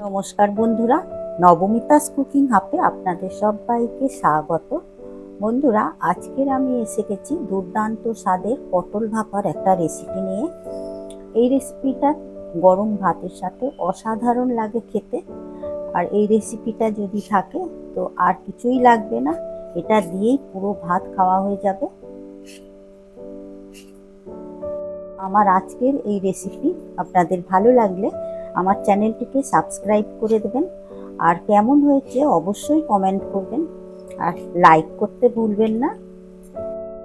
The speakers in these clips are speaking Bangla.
নমস্কার বন্ধুরা, নবমিতাস কুকিং হাপে আপনাদের সবাইকে স্বাগত। বন্ধুরা, আজকের আমি এসে গেছি দুর্দান্ত স্বাদের পটল ভাপার একটা রেসিপি নিয়ে। এই রেসিপিটা গরম ভাতের সাথে অসাধারণ লাগে খেতে। আর এই রেসিপিটা যদি থাকে, তো আর কিছুই লাগবে না। এটা দিয়েই পুরো ভাত খাওয়া হয়ে যাবে। আমার আজকের এই রেসিপি আপনাদের ভালো লাগলে আমার চ্যানেলটিকে সাবস্ক্রাইব করে দেবেন। আর কেমন হয়েছে অবশ্যই কমেন্ট করবেন। আর লাইক করতে ভুলবেন না।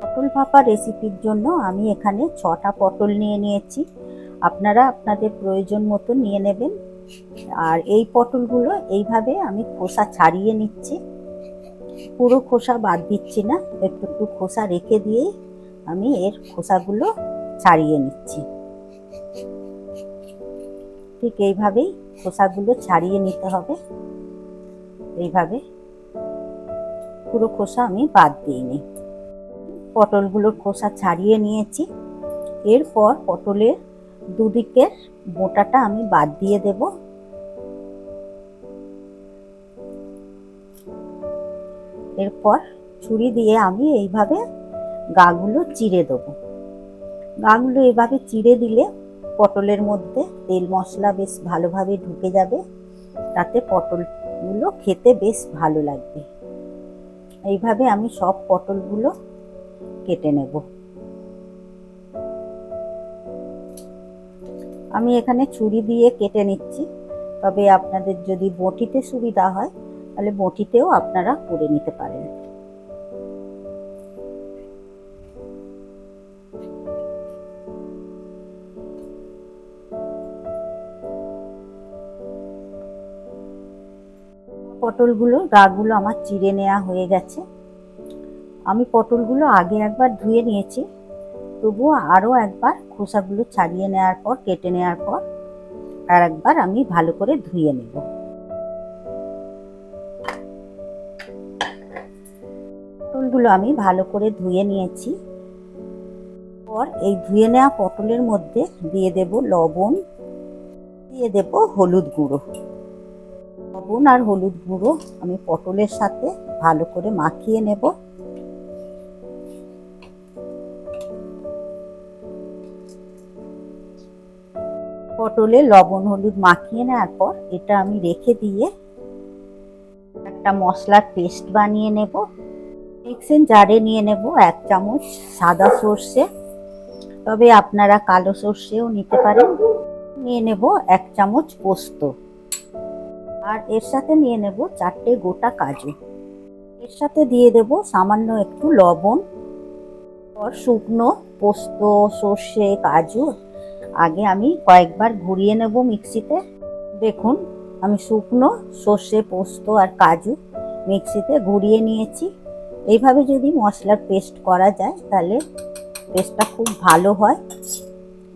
পটল ভাপা রেসিপির জন্য আমি এখানে ছটা পটল নিয়ে নিয়েছি। আপনারা আপনাদের প্রয়োজন মতো নিয়ে নেবেন। আর এই পটলগুলো এইভাবে আমি খোসা ছাড়িয়ে নিচ্ছি। পুরো খোসা বাদ দিচ্ছি না। একটু একটু খোসা রেখে দিয়েই আমি এর খোসাগুলো ছাড়িয়ে নিচ্ছি। ঠিক এইভাবেই খোসাগুলো ছাড়িয়ে নিতে হবে। এইভাবে পুরো খোসা আমি বাদ দিইনি পটলগুলোর খোসা ছাড়িয়ে নিয়েছি। এরপর পটলের দুদিকের মোটাটা আমি বাদ দিয়ে দেব। এরপর ছুরি দিয়ে আমি এইভাবে গাগুলো চিড়ে দেবো। গাগুলো এভাবে চিড়ে দিলে পটলের মধ্যে তেল মশলা বেশ ভালোভাবে ঢুকে যাবে। তাতে পটলগুলো খেতে বেশ ভালো লাগবে। এইভাবে আমি সব পটলগুলো কেটে নেব। আমি এখানে ছুরি দিয়ে কেটে নিচ্ছি। তবে আপনাদের যদি বটিতে সুবিধা হয়, তাহলে বটিতেও আপনারা করে নিতে পারেন। পটলগুলো, গাগুলো আমার চিড়ে নেওয়া হয়ে গেছে। আমি পটলগুলো আগে একবার ধুয়ে নিয়েছি, তবুও আরও একবার খোসাগুলো ছাড়িয়ে নেওয়ার পর, কেটে নেওয়ার পর, আর একবার আমি ভালো করে ধুয়ে নেব। পটলগুলো আমি ভালো করে ধুয়ে নিয়েছি। পর এই ধুয়ে নেওয়া পটলের মধ্যে দিয়ে দেব লবণ, দিয়ে দেব হলুদ গুঁড়ো। লবণ আর হলুদ গুঁড়ো আমি পটলের সাথে ভালো করে মাখিয়ে নেব। পটলে লবণ হলুদ মাখিয়ে নেওয়ার পর এটা আমি রেখে দিয়ে একটা মশলার পেস্ট বানিয়ে নেব। মিক্সিং জারে নিয়ে নেব এক চামচ সাদা সর্ষে। তবে আপনারা কালো সর্ষেও নিতে পারেন। নিয়ে নেব এক চামচ পোস্ত। আর এর সাথে নিয়ে নেব চারটে গোটা কাজু। এর সাথে দিয়ে দেব সামান্য একটু লবণ আর শুকনো পোস্ত, সর্ষে, কাজু। আগে আমি কয়েকবার ঘুরিয়ে নেব মিক্সিতে। দেখুন, আমি শুকনো সর্ষে, পোস্ত আর কাজু মিক্সিতে ঘুরিয়ে নিয়েছি। এইভাবে যদি মশলার পেস্ট করা যায়, তাহলে পেস্টটা খুব ভালো হয়।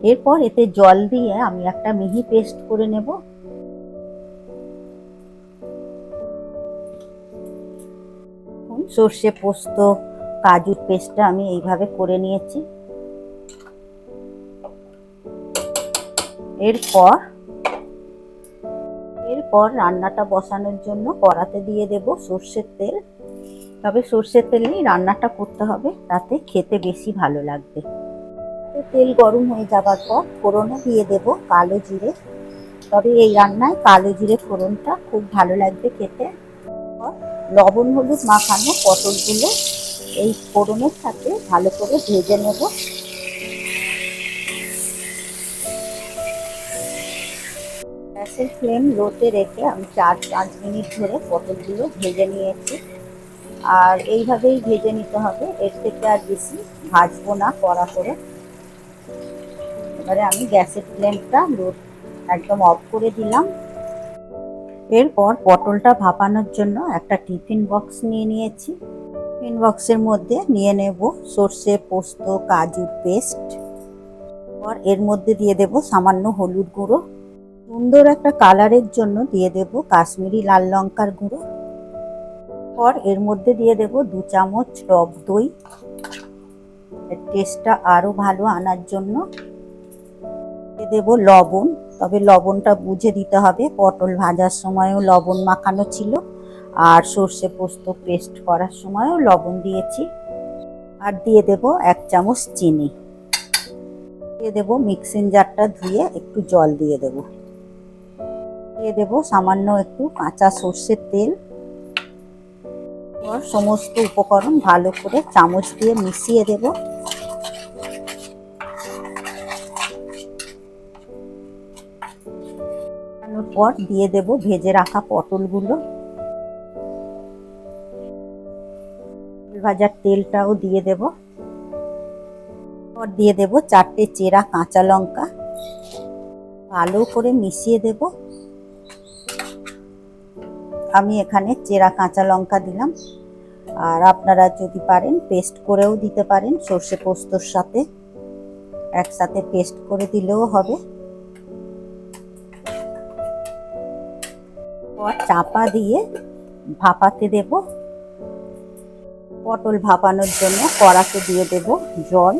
এরপর এতে জল দিয়ে আমি একটা মিহি পেস্ট করে নেব। সর্ষে পোস্ত কাজুর পেস্টটা আমি এইভাবে করে নিয়েছি। এরপর এরপর রান্নাটা বসানোর জন্য কড়াতে দিয়ে দেব সর্ষের তেল। তবে সর্ষের তেলেই রান্নাটা করতে হবে, তাতে খেতে বেশি ভালো লাগবে। তেল গরম হয়ে যাবার পর ফোড়নে দিয়ে দেব কালো জিরে। তবে এই রান্নায় কালো জিরে ফোড়নটা খুব ভালো লাগবে খেতে। লবণ, হলুদ মাখানো পটলগুলো এই ফোড়নের সাথে ভালো করে ভেজে নেব। গ্যাসের ফ্লেম লোতে রেখে আমি চার, পাঁচ মিনিট ধরে পটলগুলো ভেজে নিয়েছি। আর এইভাবেই ভেজে নিতে হবে। এর থেকে আর বেশি ভাজবো না কড়া করে। এবারে আমি গ্যাসের ফ্লেমটা লো একদম অফ করে দিলাম। এরপর পটলটা ভাপানোর জন্য একটা টিফিন বক্স নিয়ে নিয়েছি। টিফিন বক্সের মধ্যে নিয়ে নেব সর্ষে, পোস্ত কাজুর পেস্ট। পর এর মধ্যে দিয়ে দেব সামান্য হলুদ গুঁড়ো। সুন্দর একটা কালারের জন্য দিয়ে দেব কাশ্মীরি লাল লঙ্কার গুঁড়ো। পর এর মধ্যে দিয়ে দেব দু চামচ টক দই। টেস্টটা আরও ভালো আনার জন্য। দিয়ে দেব লবণ। তবে লবণটা বুঝে দিতে হবে। পটল ভাজার সময়ও লবণ মাখানো ছিল। আর সর্ষে পোস্ত পেস্ট করার সময়ও লবণ দিয়েছি। আর দিয়ে দেব এক চামচ চিনি। দিয়ে দেব মিক্সিং জারটা ধুয়ে একটু জল দিয়ে দেব। দিয়ে দেব সামান্য একটু কাঁচা সর্ষের তেল। সমস্ত উপকরণ ভালো করে চামচ দিয়ে মিশিয়ে দেব। মেশানোর পর দিয়ে দেব ভেজে রাখা পটলগুলো। পটল ভাজার তেলটাও দিয়ে দেব। পর দিয়ে দেব চারটে চেরা কাঁচা লঙ্কা। ভালো করে মিশিয়ে দেব। আমি এখানে চেরা কাঁচা লঙ্কা দিলাম। আর আপনারা যদি পারেন পেস্ট করেও দিতে পারেন সর্ষে পোস্তর সাথে। একসাথে পেস্ট করে দিলেও হবে। চাপা দিয়ে ভাপাতে দেব। পটল ভাপানোর জন্য কড়াতে দিয়ে দেব জল।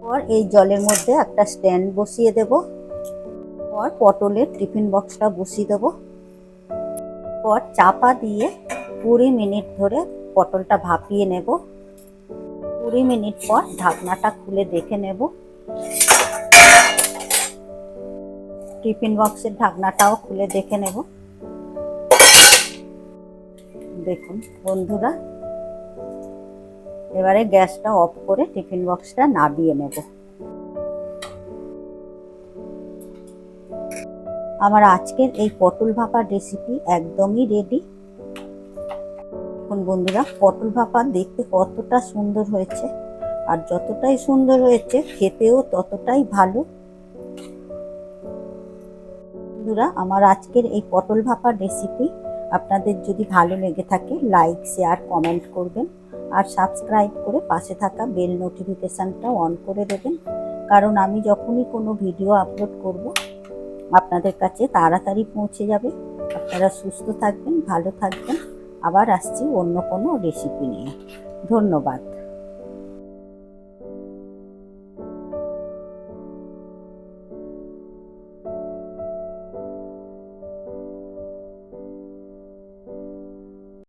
পর এই জলের মধ্যে একটা স্ট্যান্ড বসিয়ে দেব। পর পটলের টিফিন বক্সটা বসিয়ে দেব। পর চাপা দিয়ে কুড়ি মিনিট ধরে পটলটা ভাপিয়ে নেব। কুড়ি মিনিট পর ঢাকনাটা খুলে দেখে নেব। টিফিন বক্সের ঢাকনাটাও খুলে দেখে নেব। দেখুন, বন্ধুরা। এবারে গ্যাসটা অফ করে টিফিন বক্সটা নাবিয়ে নেব। আমার আজকের এই পটল ভাপার রেসিপি একদমই রেডি এখন বন্ধুরা, পটল ভাপা দেখতে কতটা সুন্দর হয়েছে। আর যতটাই সুন্দর হয়েছে, খেতেও ততটাই ভালো। বন্ধুরা, আমার আজকের এই পটল ভাপার রেসিপি আপনাদের যদি ভালো লেগে থাকে লাইক শেয়ার কমেন্ট করবেন। আর সাবস্ক্রাইব করে পাশে থাকা বেল নোটিফিকেশানটা অন করে দেবেন। কারণ আমি যখনই কোনো ভিডিও আপলোড করব, আপনাদের কাছে তাড়াতাড়ি পৌঁছে যাবে। আপনারা সুস্থ থাকবেন, ভালো থাকবেন। আবার আসছি অন্য কোনো রেসিপি নিয়ে। ধন্যবাদ।